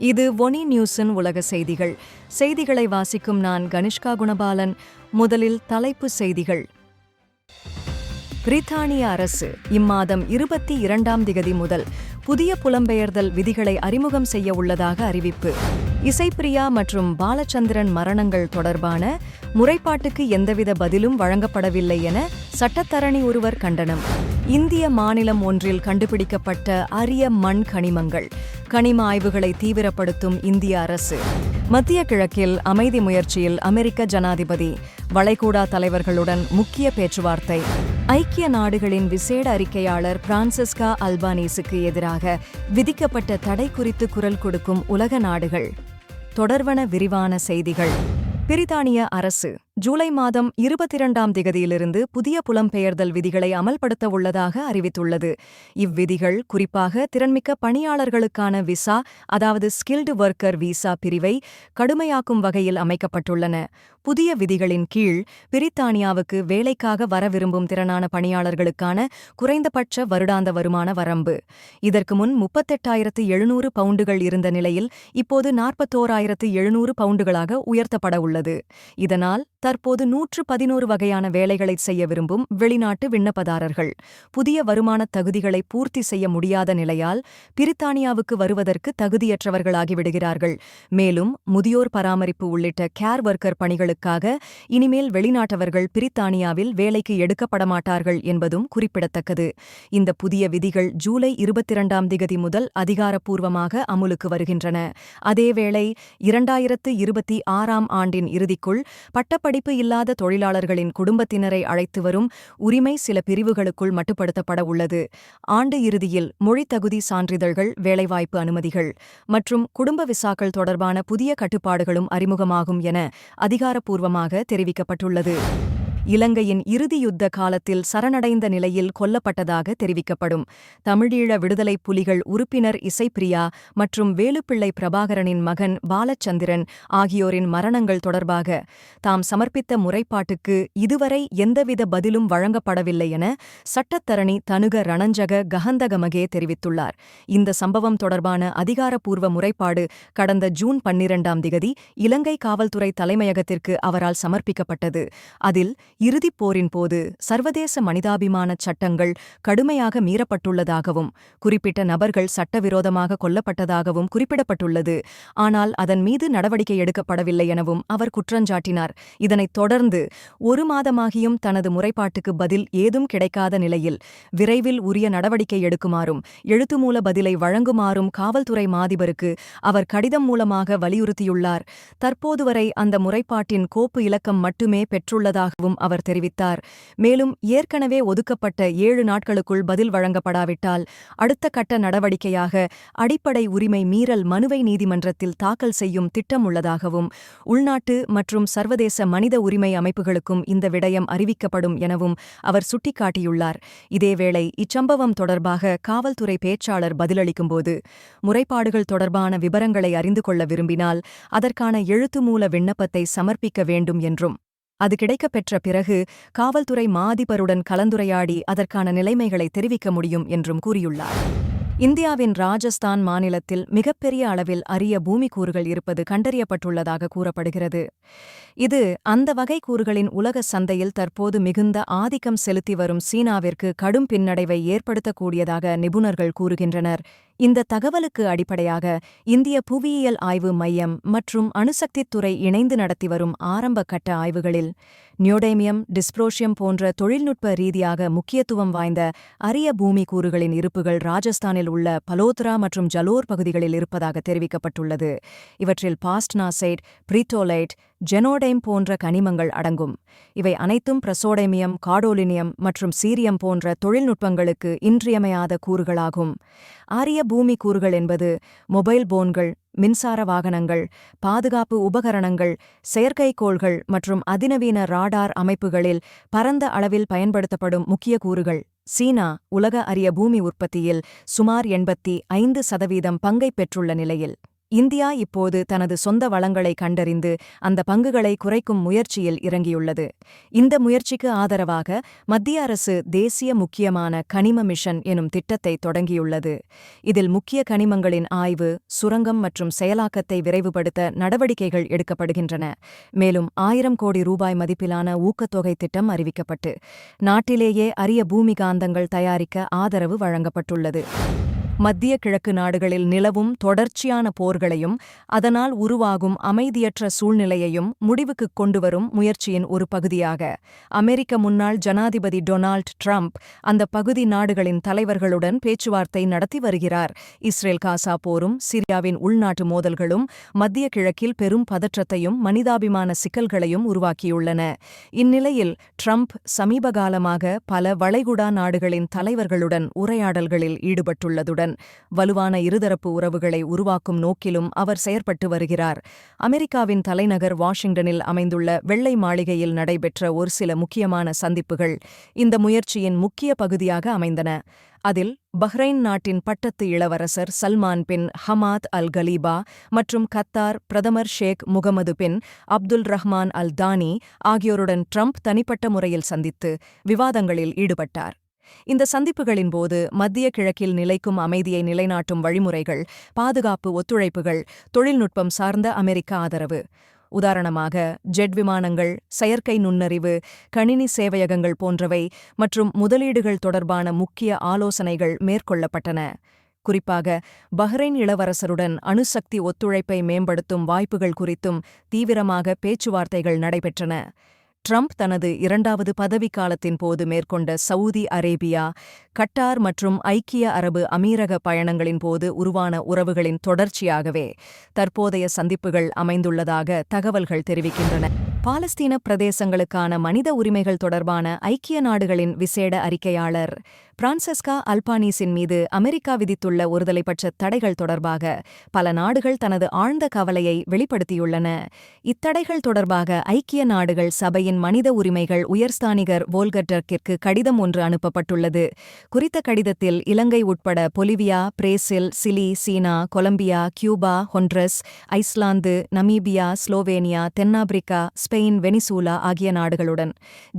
இது ஒனி நியூஸின் உலக செய்திகள். செய்திகளை வாசிக்கும் நான் கனிஷ்கா குணபாலன். முதலில் தலைப்பு செய்திகள். பிரித்தானிய அரசு இம்மாதம் இருபத்தி இரண்டாம் திகதி முதல் புதிய புலம்பெயர்தல் விதிகளை அறிமுகம் செய்ய உள்ளதாக அறிவிப்பு. இசைப்பிரியா மற்றும் பாலச்சந்திரன் மரணங்கள் தொடர்பான முறைப்பாட்டுக்கு எந்தவித பதிலும் வழங்கப்படவில்லை என சட்டத்தரணி ஒருவர் கண்டனம். இந்திய மாநிலம் ஒன்றில் கண்டுபிடிக்கப்பட்ட அரிய மண் கனிமங்கள் கனிம ஆய்வுகளை தீவிரப்படுத்தும் இந்திய அரசு. மத்திய கிழக்கில் அமைதி முயற்சியில் அமெரிக்க ஜனாதிபதி. வளைகுடா தலைவர்களுடன் முக்கிய பேச்சுவார்த்தை. ஐக்கிய நாடுகளின் விசேட அறிக்கையாளர் பிரான்சிஸ்கா அல்பானீஸுக்கு எதிராக விதிக்கப்பட்ட தடை குறித்து குரல் கொடுக்கும் உலக நாடுகள். தொடர்வன விரிவான செய்திகள். பிரித்தானிய அரசு. ஜூலை மாதம் இருபத்திரண்டாம் திகதியிலிருந்து புதிய புலம்பெயர்தல் விதிகளை அமல்படுத்த உள்ளதாக அறிவித்துள்ளது. இவ்விதிகள் குறிப்பாக திறன்மிக்க பணியாளர்களுக்கான விசா அதாவது ஸ்கில்டு ஒர்க்கர் விசா பிரிவை கடுமையாக்கும் வகையில் அமைக்கப்பட்டுள்ளன. புதிய விதிகளின் கீழ் பிரித்தானியாவுக்கு வேலைக்காக வர விரும்பும் திறனான பணியாளர்களுக்கான குறைந்தபட்ச வருடாந்த வருமான வரம்பு. இதற்கு முன் முப்பத்தெட்டாயிரத்து எழுநூறு பவுண்டுகள் இருந்த நிலையில் இப்போது நாற்பத்தோராயிரத்து எழுநூறு பவுண்டுகளாக உயர்த்தப்பட உள்ளது. இதனால் தற்போது நூற்று பதினோரு வகையான வேலைகளை செய்ய விரும்பும் வெளிநாட்டு விண்ணப்பதாரர்கள். புதிய வருமானத் தகுதிகளை பூர்த்தி செய்ய முடியாத நிலையால் பிரித்தானியாவுக்கு வருவதற்கு தகுதியற்றவர்களாகிவிடுகிறார்கள் மேலும் முதியோர் பராமரிப்பு உள்ளிட்ட கேர் ஒர்க்கர் பணிகளுக்காக இனிமேல் வெளிநாட்டவர்கள் பிரித்தானியாவில் வேலைக்கு எடுக்கப்பட மாட்டார்கள் என்பதும் குறிப்பிடத்தக்கது. இந்த புதிய விதிகள் ஜூலை இருபத்திரண்டாம் திகதி முதல் அதிகாரப்பூர்வமாக அமுலுக்கு வருகின்றன. அதேவேளை இரண்டாயிரத்து இருபத்தி ஆறாம் ஆண்டின் இறுதிக்குள் பட்டப்படிப்பு இல்லாத தொழிலாளர்களின் குடும்பத்தினரை அழைத்து வரும் உரிமை சில பிரிவுகளுக்குள் மட்டுப்படுத்தப்பட உள்ளது. ஆண்டு இறுதியில் மொழித்தகுதி சான்றிதழ்கள் வேலைவாய்ப்பு அனுமதிகள் மற்றும் குடும்ப விசாக்கள் தொடர்பான புதிய கட்டுப்பாடுகளும் அறிமுகமாகும் என அதிகாரப்பூர்வமாக தெரிவிக்கப்பட்டுள்ளது. இலங்கையின் இறுதி யுத்த காலத்தில் சரணடைந்த நிலையில் கொல்லப்பட்டதாக தெரிவிக்கப்படும். தமிழீழ விடுதலை புலிகள் உறுப்பினர் இசைப்பிரியா மற்றும் வேலுப்பிள்ளை பிரபாகரனின் மகன் பாலச்சந்திரன் ஆகியோரின் மரணங்கள் தொடர்பாக தாம் சமர்ப்பித்த முறைப்பாட்டுக்கு இதுவரை எந்தவித பதிலும் வழங்கப்படவில்லை என சட்டத்தரணி தனுக ரணஞ்சக கஹந்தகமகே தெரிவித்துள்ளார். இந்த சம்பவம் தொடர்பான அதிகாரப்பூர்வ முறைப்பாடு கடந்த ஜூன் பன்னிரண்டாம் திகதி இலங்கை காவல்துறை தலைமையகத்திற்கு அவரால் சமர்ப்பிக்கப்பட்டது. அதில் இறுதிப் போரின் போது சர்வதேச மனிதாபிமான சட்டங்கள் கடுமையாக மீறப்பட்டுள்ளதாகவும் குறிப்பிட்ட நபர்கள் சட்டவிரோதமாக கொல்லப்பட்டதாகவும் குறிப்பிடப்பட்டுள்ளது. ஆனால் அதன் மீது நடவடிக்கை எடுக்கப்படவில்லை எனவும் அவர் குற்றஞ்சாட்டினார். இதனைத் தொடர்ந்து ஒரு மாதமாகியும் தனது முறைப்பாட்டுக்கு பதில் ஏதும் கிடைக்காத நிலையில் விரைவில் உரிய நடவடிக்கை எடுக்குமாறும் எழுத்துமூல பதிலை வழங்குமாறும் காவல்துறை மாதிபருக்கு அவர் கடிதம் மூலமாக வலியுறுத்தியுள்ளார். தற்போது வரை அந்த முறைப்பாட்டின் கோப்பு இலக்கம் மட்டுமே பெற்றுள்ளதாகவும் அவர் தெரிவித்தார். மேலும் ஏற்கனவே ஒதுக்கப்பட்ட ஏழு நாட்களுக்குள் பதில் வழங்கப்படாவிட்டால் அடுத்த கட்ட நடவடிக்கையாக அடிப்படை உரிமை மீறல் மனுவை நீதிமன்றத்தில் தாக்கல் செய்யும் திட்டம் உள்ளதாகவும் உள்நாட்டு மற்றும் சர்வதேச மனித உரிமை அமைப்புகளுக்கும் இந்த விடயம் அறிவிக்கப்படும் எனவும் அவர் சுட்டிக்காட்டியுள்ளார். இதேவேளை இச்சம்பவம் தொடர்பாக காவல்துறை பேச்சாளர் பதிலளிக்கும்போது முறைப்பாடுகள் தொடர்பான விவரங்களை அறிந்து கொள்ள விரும்பினால் அதற்கான எழுத்துமூல விண்ணப்பத்தை சமர்ப்பிக்க வேண்டும் என்றும் அது கிடைக்கப்பெற்ற பிறகு காவல்துறை மாதிபருடன் கலந்துரையாடி அதற்கான நிலைமைகளை தெரிவிக்க முடியும் என்றும் கூறியுள்ளார். இந்தியாவின் ராஜஸ்தான் மாநிலத்தில் மிகப்பெரிய அளவில் அரிய பூமி கூறுகள் இருப்பது கண்டறியப்பட்டுள்ளதாக கூறப்படுகிறது. இது அந்த வகை கூறுகளின் உலக சந்தையில் தற்போது மிகுந்த ஆதிக்கம் செலுத்தி வரும் சீனாவிற்கு கடும் பின்னடைவை ஏற்படுத்தக்கூடியதாக நிபுணர்கள் கூறுகின்றனர். இந்த தகவலுக்கு அடிப்படையாக இந்திய புவியியல் ஆய்வு மையம் மற்றும் அணுசக்தித்துறை இணைந்து நடத்தி வரும் ஆரம்ப கட்ட ஆய்வுகளில் நியோடேமியம் டிஸ்ப்ரோஷியம் போன்ற தொழில்நுட்ப ரீதியாக முக்கியத்துவம் வாய்ந்த அரிய பூமி கூறுகளின் இருப்புகள் ராஜஸ்தானில் உள்ள பலோத்ரா மற்றும் ஜலோர் பகுதிகளில் இருப்பதாக தெரிவிக்கப்பட்டுள்ளது. இவற்றில் பாஸ்ட்னாசைட் பிரிட்டோலைட் ஜெனோடைம் போன்ற கனிமங்கள் அடங்கும். இவை அனைத்தும் பிரசோடைமியம் காடோலினியம் மற்றும் சீரியம் போன்ற தொழில்நுட்பங்களுக்கு இன்றியமையாத கூறுகளாகும். ஆரிய பூமி கூறுகள் என்பது மொபைல் போன்கள் மின்சார வாகனங்கள் பாதுகாப்பு உபகரணங்கள் செயற்கைக்கோள்கள் மற்றும் அதிநவீன ராடார் அமைப்புகளில் பரந்த அளவில் பயன்படுத்தப்படும் முக்கிய கூறுகள். சீனா உலக அரிய பூமி உற்பத்தியில் சுமார் எண்பத்தி ஐந்து சதவீதம் பங்கைப் பெற்றுள்ள நிலையில். இந்தியா இப்போது தனது சொந்த வளங்களை கண்டறிந்து அந்த பங்குகளை குறைக்கும் முயற்சியில் இறங்கியுள்ளது. இந்த முயற்சிக்கு ஆதரவாக மத்திய அரசு தேசிய முக்கியமான கனிம மிஷன் எனும் திட்டத்தை தொடங்கியுள்ளது. இதில் முக்கிய கனிமங்களின் ஆய்வு சுரங்கம் மற்றும் செயலாக்கத்தை விரைவுபடுத்த நடவடிக்கைகள் எடுக்கப்படுகின்றன. மேலும் ஆயிரம் கோடி ரூபாய் மதிப்பிலான ஊக்கத்தொகை திட்டம் அறிவிக்கப்பட்டு நாட்டிலேயே அரிய பூமிகாந்தங்கள் தயாரிக்க ஆதரவு வழங்கப்பட்டுள்ளது. மத்திய கிழக்கு நாடுகளில் நிலவும் தொடர்ச்சியான போர்களையும் அதனால் உருவாகும் அமைதியற்ற சூழ்நிலையையும் முடிவுக்குக் கொண்டுவரும் முயற்சியின் ஒரு பகுதியாக. அமெரிக்க முன்னாள் ஜனாதிபதி டொனால்ட் ட்ரம்ப் அந்த பகுதி நாடுகளின் தலைவர்களுடன் பேச்சுவார்த்தை நடத்தி வருகிறார். இஸ்ரேல் காசா போரும் சிரியாவின் உள்நாட்டு மோதல்களும் மத்திய கிழக்கில் பெரும் பதற்றத்தையும் மனிதாபிமான சிக்கல்களையும் உருவாக்கியுள்ளன. இந்நிலையில் ட்ரம்ப் சமீபகாலமாக பல வளைகுடா நாடுகளின் தலைவர்களுடன் உரையாடல்களில் ஈடுபட்டுள்ளதுடன் வலுவான இருதரப்பு உறவுகளை உருவாக்கும் நோக்கிலும் அவர் செயற்பட்டு வருகிறார். அமெரிக்காவின் தலைநகர் வாஷிங்டனில் அமைந்துள்ள வெள்ளை மாளிகையில் நடைபெற்ற ஒரு சில முக்கியமான சந்திப்புகள் இந்த முயற்சியின் முக்கிய பகுதியாக அமைந்தன. அதில் பஹ்ரைன் நாட்டின் பட்டத்து இளவரசர் Salman bin Hamad Al Khalifa மற்றும் கத்தார் பிரதமர் ஷேக் முகமது பின் அப்துல் ரஹ்மான் அல் தானி ஆகியோருடன் ட்ரம்ப் தனிப்பட்ட முறையில் சந்தித்து விவாதங்களில் ஈடுபட்டார். இந்த சந்திப்புகளின் போது மத்திய கிழக்கில் நிலைக்கும் அமைதியை நிலைநாட்டும் வழிமுறைகள் பாதுகாப்பு ஒத்துழைப்புகள் தொழில்நுட்பம் சார்ந்த அமெரிக்க ஆதரவு. உதாரணமாக ஜெட் விமானங்கள் செயற்கை நுண்ணறிவு கணினி சேவையகங்கள் போன்றவை மற்றும் முதலீடுகள் தொடர்பான முக்கிய ஆலோசனைகள் மேற்கொள்ளப்பட்டன. குறிப்பாக பஹ்ரைன் இளவரசருடன் அணுசக்தி ஒத்துழைப்பை மேம்படுத்தும் வாய்ப்புகள் குறித்தும் தீவிரமாக பேச்சுவார்த்தைகள் நடைபெற்றன. ட்ரம்ப் தனது இரண்டாவது பதவிக்காலத்தின் போது மேற்கொண்ட சவுதி அரேபியா கட்டார் மற்றும் ஐக்கிய அரபு அமீரக பயணங்களின் போது உருவான உறவுகளின் தொடர்ச்சியாகவே தற்போதைய சந்திப்புகள் அமைந்துள்ளதாக தகவல்கள் தெரிவிக்கின்றன. பாலஸ்தீன பிரதேசங்களுக்கான மனித உரிமைகள் தொடர்பான ஐக்கிய நாடுகளின் விசேட அறிக்கையாளர் பிரான்செஸ்கா அல்பானீஸின் மீது அமெரிக்கா விதித்துள்ள ஒருதலைப்பட்ச தடைகள் தொடர்பாக பல நாடுகள் தனது ஆழ்ந்த கவலையை வெளிப்படுத்தியுள்ளன. இத்தடைகள் தொடர்பாக ஐக்கிய நாடுகள் சபையின் மனித உரிமைகள் உயர்ஸ்தானிகர் வோல்கர்டர்க்கிற்கு கடிதம் ஒன்று அனுப்பப்பட்டுள்ளது. குறித்த கடிதத்தில் இலங்கை உட்பட Bolivia Brazil Chile China Colombia Cuba Honduras Iceland Namibia Slovenia தென்னாப்பிரிக்கா ஸ்பெயின் வெனிசூலா ஆகிய நாடுகளுடன்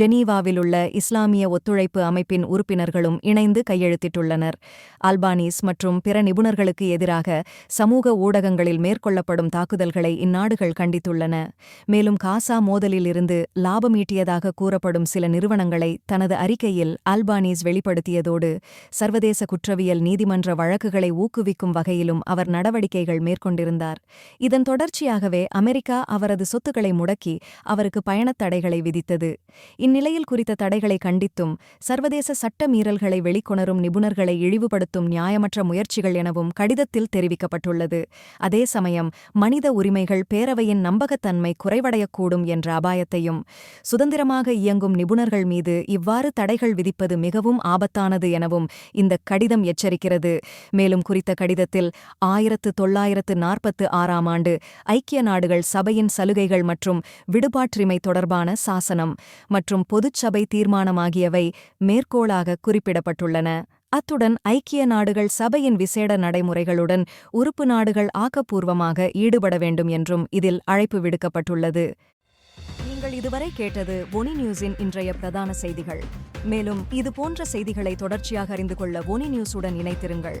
ஜெனீவாவில் உள்ள இஸ்லாமிய ஒத்துழைப்பு அமைப்பின் உறுப்பினர்களும் இணைந்து கையெழுத்திட்டுள்ளனர். அல்பானீஸ் மற்றும் பிற நிபுணர்களுக்கு எதிராக சமூக ஊடகங்களில் மேற்கொள்ளப்படும் தாக்குதல்களை இந்நாடுகள் கண்டித்துள்ளன. மேலும் காசா மோதலிலிருந்து லாபமீட்டியதாக கூறப்படும் சில நிறுவனங்களை தனது அறிக்கையில் அல்பானீஸ் வெளிப்படுத்தியதோடு சர்வதேச குற்றவியல் நீதிமன்ற வழக்குகளை ஊக்குவிக்கும் வகையிலும் அவர் நடவடிக்கைகள் மேற்கொண்டிருந்தார். இதன் தொடர்ச்சியாகவே அமெரிக்கா அவரது சொத்துக்களை முடக்கி அவருக்கு பயணத் தடைகளை விதித்தது. இந்நிலையில் குறித்த தடைகளை கண்டித்தும் சர்வதேச சட்ட மீறல்களை வெளிக்கொணரும் நிபுணர்களை இழிவுபடுத்தும் நியாயமற்ற முயற்சிகள் எனவும் கடிதத்தில் தெரிவிக்கப்பட்டுள்ளது. அதே சமயம் மனித உரிமைகள் பேரவையின் நம்பகத்தன்மை குறைவடையக்கூடும் என்ற அபாயத்தையும் சுதந்திரமாக இயங்கும் நிபுணர்கள் மீது இவ்வாறு தடைகள் விதிப்பது மிகவும் ஆபத்தானது எனவும் இந்த கடிதம் எச்சரிக்கிறது. மேலும் குறித்த கடிதத்தில் ஆயிரத்து தொள்ளாயிரத்து நாற்பத்து ஆறாம் ஆண்டு ஐக்கிய நாடுகள் சபையின் சலுகைகள் மற்றும் விடு விடுபாற்றுரிமை தொடர்பான சாசனம் மற்றும் பொதுச்சபை தீர்மானமாகியவை மேற்கோளாக குறிப்பிடப்பட்டுள்ளன. அத்துடன் ஐக்கிய நாடுகள் சபையின் விசேட நடைமுறைகளுடன் உறுப்பு நாடுகள் ஆக்கப்பூர்வமாக ஈடுபட வேண்டும் என்றும் இதில் அழைப்பு விடுக்கப்பட்டுள்ளது. நீங்கள் இதுவரை கேட்டது ஒனி நியூஸின் இன்றைய பிரதான செய்திகள். மேலும் இது போன்ற செய்திகளை தொடர்ச்சியாக அறிந்து கொள்ள ஒனி நியூஸுடன் இணைத்திருங்கள்